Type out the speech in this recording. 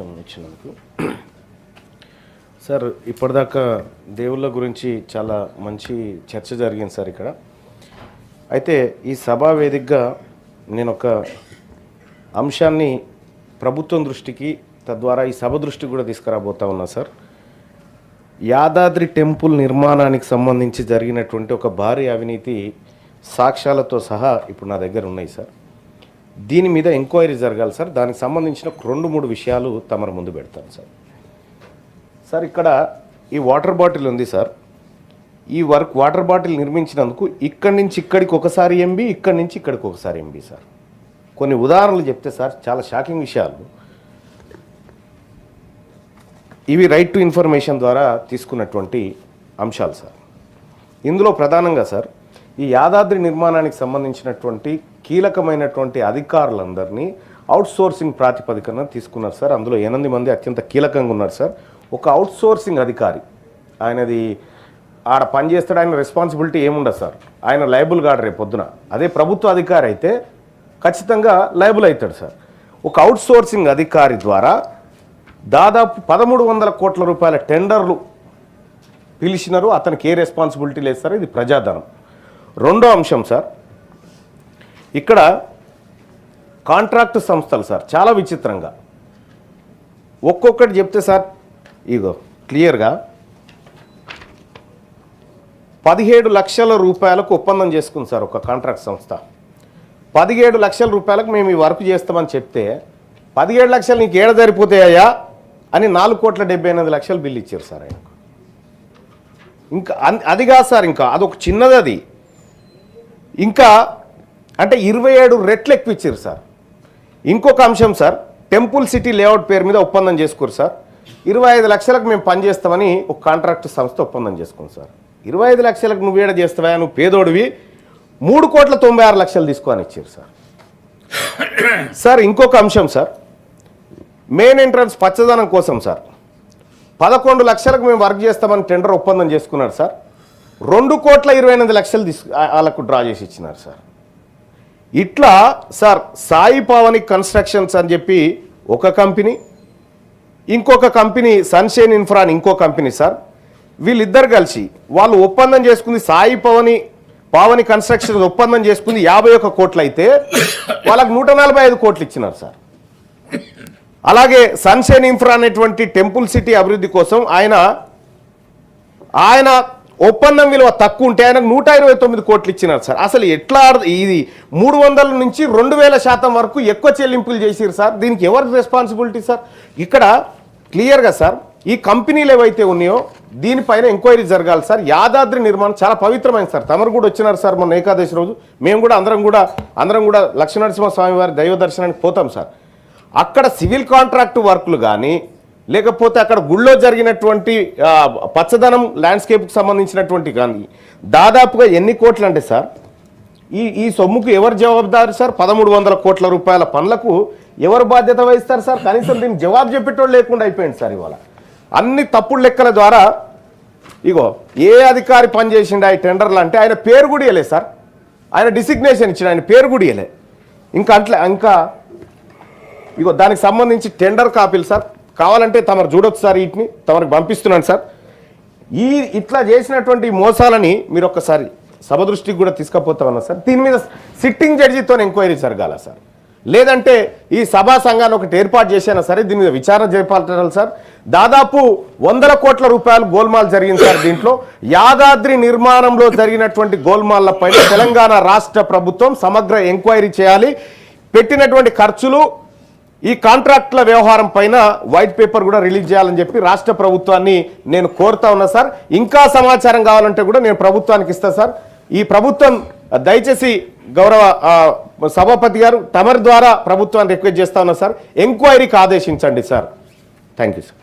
అవకాశం ఇచ్చినందుకు. సార్ ఇప్పటిదాకా దేవుళ్ళ గురించి చాలా మంచి చర్చ జరిగింది సార్ ఇక్కడ. అయితే ఈ సభా వేదికగా నేను ఒక అంశాన్ని ప్రభుత్వం దృష్టికి తద్వారా ఈ సభ దృష్టికి కూడా తీసుకురాబోతా ఉన్నా సార్. యాదాద్రి టెంపుల్ నిర్మాణానికి సంబంధించి జరిగినటువంటి ఒక భారీ అవినీతి సాక్ష్యాలతో సహా ఇప్పుడు నా దగ్గర ఉన్నాయి సార్. దీని మీద ఎంక్వైరీ జరగాలి సార్. దానికి సంబంధించిన రెండు మూడు విషయాలు తమరు ముందు పెడతాను సార్. సార్ ఇక్కడ ఈ వాటర్ బాటిల్ ఉంది సార్. ఈ వర్క్ వాటర్ బాటిల్ నిర్మించినందుకు ఇక్కడి నుంచి ఇక్కడికి ఒకసారి ఎంబీ ఇక్కడి నుంచి ఇక్కడికి ఒకసారి ఎంబీ సార్. కొన్ని ఉదాహరణలు చెప్తే సార్ చాలా షాకింగ్ విషయాలు. ఇవి రైట్ టు ఇన్ఫర్మేషన్ ద్వారా తీసుకున్నటువంటి అంశాలు సార్. ఇందులో ప్రధానంగా సార్ ఈ యాదాద్రి నిర్మాణానికి సంబంధించినటువంటి కీలకమైనటువంటి అధికారులందరినీ అవుట్ సోర్సింగ్ ప్రాతిపదికన తీసుకున్నారు సార్. అందులో ఎనిమిది మంది అత్యంత కీలకంగా ఉన్నారు సార్. ఒక అవుట్సోర్సింగ్ అధికారి ఆయనది ఆడ పనిచేస్తాడు ఆయన రెస్పాన్సిబిలిటీ ఏముండదు సార్. ఆయన లైబుల్ కాడు రేపు పొద్దున. అదే ప్రభుత్వ అధికారి అయితే ఖచ్చితంగా లైబుల్ అవుతాడు సార్. ఒక అవుట్సోర్సింగ్ అధికారి ద్వారా దాదాపు పదమూడు వందల కోట్ల రూపాయల టెండర్లు పిలిచినారు. అతనికి ఏ రెస్పాన్సిబిలిటీ లేదు సార్. ఇది ప్రజాధనం. రెండో అంశం సార్. ఇక్కడ కాంట్రాక్ట్ సంస్థలు సార్ చాలా విచిత్రంగా. ఒక్కొక్కటి చెప్తే సార్ ఇగో క్లియర్గా. పదిహేడు లక్షల రూపాయలకు ఒప్పందం చేసుకుంది సార్ ఒక కాంట్రాక్ట్ సంస్థ. పదిహేడు లక్షల రూపాయలకు మేము ఈ వర్క్ చేస్తామని చెప్తే పదిహేడు లక్షలు నీకు ఏడ సరిపోతాయా అని నాలుగు కోట్ల డెబ్బై ఎనిమిది లక్షలు బిల్లు ఇచ్చారు సార్ ఆయనకు. ఇంకా అది కాదు సార్ ఇంకా అదొక చిన్నది అది. ఇంకా అంటే ఇరవై ఏడు రెట్లు ఎక్కువ ఇచ్చారు సార్. ఇంకొక అంశం సార్ టెంపుల్ సిటీ లేఅవుట్ పేరు మీద ఒప్పందం చేసుకోరు సార్. ఇరవై ఐదు లక్షలకు మేము పనిచేస్తామని ఒక కాంట్రాక్ట్ సంస్థ ఒప్పందం చేసుకుంది సార్. ఇరవై ఐదు లక్షలకు నువ్వు ఏడ చేస్తావా నువ్వు పేదోడివి మూడు కోట్ల తొంభై ఆరు లక్షలు తీసుకొని ఇచ్చారు సార్. సార్ ఇంకొక అంశం సార్ మెయిన్ ఎంట్రన్స్ పచ్చదనం కోసం సార్ పదకొండు లక్షలకు మేము వర్క్ చేస్తామని టెండర్ ఒప్పందం చేసుకున్నారు సార్. రెండు కోట్ల ఇరవై ఎనిమిది లక్షలు తీసుకు వాళ్ళకు డ్రా చేసి ఇచ్చినారు సార్. ఇట్లా సార్ సాయి పావని కన్స్ట్రక్షన్స్ అని చెప్పి ఒక కంపెనీ ఇంకొక కంపెనీ సన్షైన్ ఇన్ఫ్రా అని ఇంకో కంపెనీ సార్. వీళ్ళిద్దరు కలిసి వాళ్ళు ఒప్పందం చేసుకుంది సాయి పవని పావని కన్స్ట్రక్షన్ ఒప్పందం చేసుకుంది యాభై ఒక్క కోట్లు అయితే వాళ్ళకి నూట నలభై ఐదు కోట్లు ఇచ్చినారు సార్. అలాగే సన్షైన్ ఇన్ఫ్రా అనేటువంటి టెంపుల్ సిటీ అభివృద్ధి కోసం ఆయన ఆయన ఒప్పందం విలువ తక్కువ ఉంటే ఆయనకు నూట ఇరవై తొమ్మిది కోట్లు ఇచ్చినారు సార్. అసలు ఎట్లా ఇది మూడు వందల నుంచి రెండు వేల శాతం వరకు ఎక్కువ చెల్లింపులు చేసిరు సార్. దీనికి ఎవరికి రెస్పాన్సిబిలిటీ సార్? ఇక్కడ క్లియర్గా సార్ ఈ కంపెనీలు ఏవైతే ఉన్నాయో దీనిపైన ఎంక్వైరీ జరగాలి సార్. యాదాద్రి నిర్మాణం చాలా పవిత్రమైంది సార్. తమరు కూడా వచ్చినారు సార్ మొన్న ఏకాదశి రోజు. మేము కూడా అందరం కూడా అందరం కూడా లక్ష్మీనరసింహ స్వామి వారి దైవ దర్శనానికి పోతాం సార్. అక్కడ సివిల్ కాంట్రాక్ట్ వర్క్లు కానీ లేకపోతే అక్కడ గుళ్ళో జరిగినటువంటి పచ్చదనం ల్యాండ్స్కేప్కి సంబంధించినటువంటి కానీ దాదాపుగా ఎన్ని కోట్లు అంటే సార్? ఈ ఈ సొమ్ముకు ఎవరు జవాబుదారు సార్? పదమూడు వందల కోట్ల రూపాయల పనులకు ఎవరు బాధ్యత వహిస్తారు సార్? కనీసం దీనికి జవాబు చెప్పేటోళ్ళు లేకుండా అయిపోయింది సార్ ఇవాళ. అన్ని తప్పుడు లెక్కల ద్వారా ఇగో ఏ అధికారి పనిచేసిండు ఆ టెండర్లు అంటే ఆయన పేరు కూడా ఇవ్వలే సార్. ఆయన డిసిగ్నేషన్ ఇచ్చిన ఆయన పేరు కూడా ఇవ్వలే ఇంకా అట్లా ఇంకా ఇగో దానికి సంబంధించి టెండర్ కాపీలు సార్. కావాలంటే తమరు చూడొచ్చు సార్ వీటిని తమరికి పంపిస్తున్నాను సార్. ఈ ఇట్లా చేసినటువంటి మోసాలని మీరు ఒక్కసారి సభ దృష్టికి కూడా తీసుకపోతామన్నా సార్. దీని మీద సిట్టింగ్ జడ్జితో ఎంక్వైరీ జరగాల సార్. లేదంటే ఈ సభా సంఘాన్ని ఒకటి ఏర్పాటు చేసినా సరే దీని మీద విచారణ చేపట్టాలి సార్. దాదాపు వందల కోట్ల రూపాయలు గోల్మాల్ జరిగింది సార్ దీంట్లో. యాదాద్రి నిర్మాణంలో జరిగినటువంటి గోల్మాల్లపైన తెలంగాణ రాష్ట్ర ప్రభుత్వం సమగ్ర ఎంక్వైరీ చేయాలి. పెట్టినటువంటి ఖర్చులు ఈ కాంట్రాక్ట్ల వ్యవహారం పైన వైట్ పేపర్ కూడా రిలీజ్ చేయాలని చెప్పి రాష్ట్ర ప్రభుత్వాన్ని నేను కోరుతా ఉన్నా సార్. ఇంకా సమాచారం కావాలంటే కూడా నేను ప్రభుత్వానికి ఇస్తా సార్. ఈ ప్రభుత్వం దయచేసి గౌరవ సభాపతి గారు తమరి ద్వారా ప్రభుత్వాన్ని రిక్వెస్ట్ చేస్తా ఉన్నా సార్. ఎంక్వైరీకి ఆదేశించండి సార్. Thank you sir.